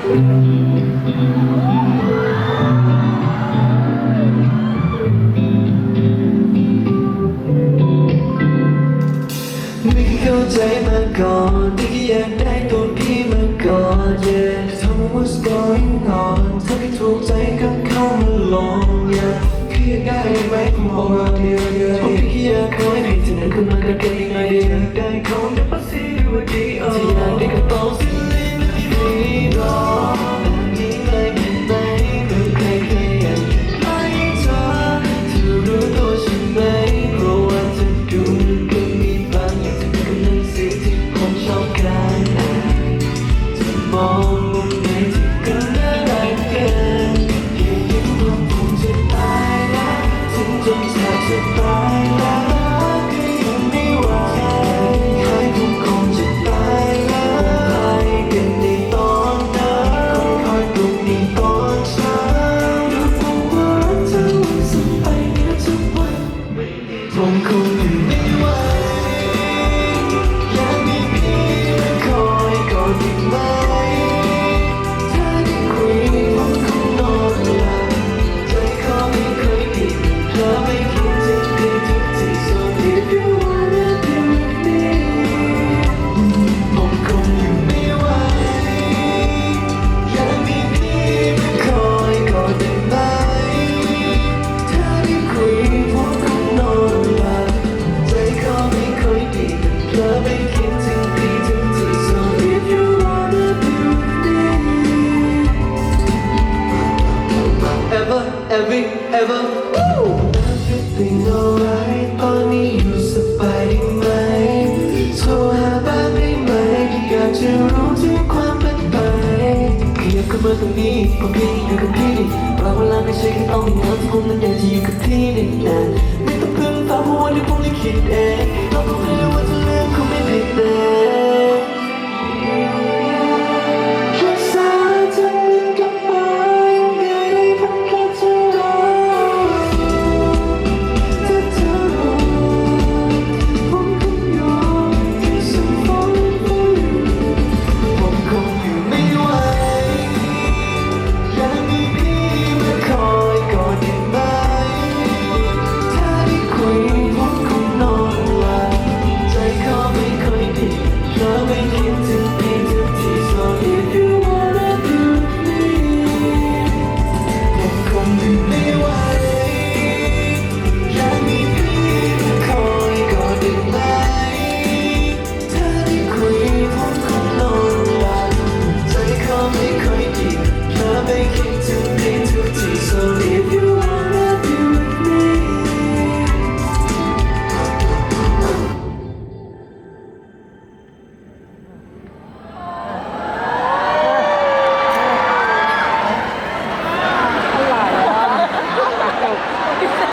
ไม่เคยเข้าใจมาก่อนไม่เคยอยากได้ตัวพี่มาก่อน yeah Tell me what's going on ถ้าไม่ถูกใจก็เข้ามาลอง yeah พี่อยากได้ไหมผมบอกว่าเดียวเดียวผมพี่อยากขอให้ที่นั้นคุณมันก็เป็นยังไงอยากได้ของจะปัสสิวดีอ๋อที่อยากได้กระเป๋า จ ever every ever everything alright ตอนนี้อยู่สบายดีไหมโทรหาบ้านได้ไหมอยากจะรู้ถึงความเป็นไปขยับเข้ามาตรงนี้เพราะพี่อยู่กับพี่บาเวลาไม่ใช่แค่ต้องมีงานที่ผมนั้นอยากจะอยู่กับพี่ได้นานไม่ต้องพึ่งฟ้าเพราะว่าเดี๋ยวผมได้คิดเอง